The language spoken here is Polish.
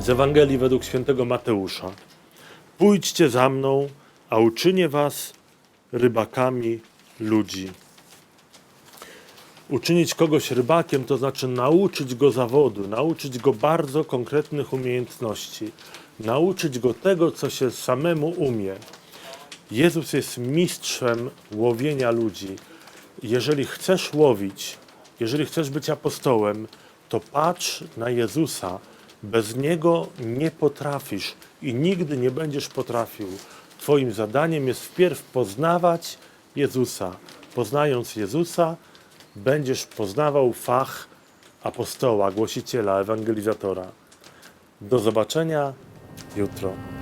z Ewangelii według świętego Mateusza. Pójdźcie za mną, a uczynię was rybakami ludzi. Uczynić kogoś rybakiem to znaczy nauczyć go zawodu, nauczyć go bardzo konkretnych umiejętności, nauczyć go tego, co się samemu umie. Jezus jest mistrzem łowienia ludzi. Jeżeli chcesz łowić, jeżeli chcesz być apostołem, to patrz na Jezusa. Bez Niego nie potrafisz i nigdy nie będziesz potrafił. Twoim zadaniem jest wpierw poznawać Jezusa. Poznając Jezusa, będziesz poznawał fach apostoła, głosiciela, ewangelizatora. Do zobaczenia jutro.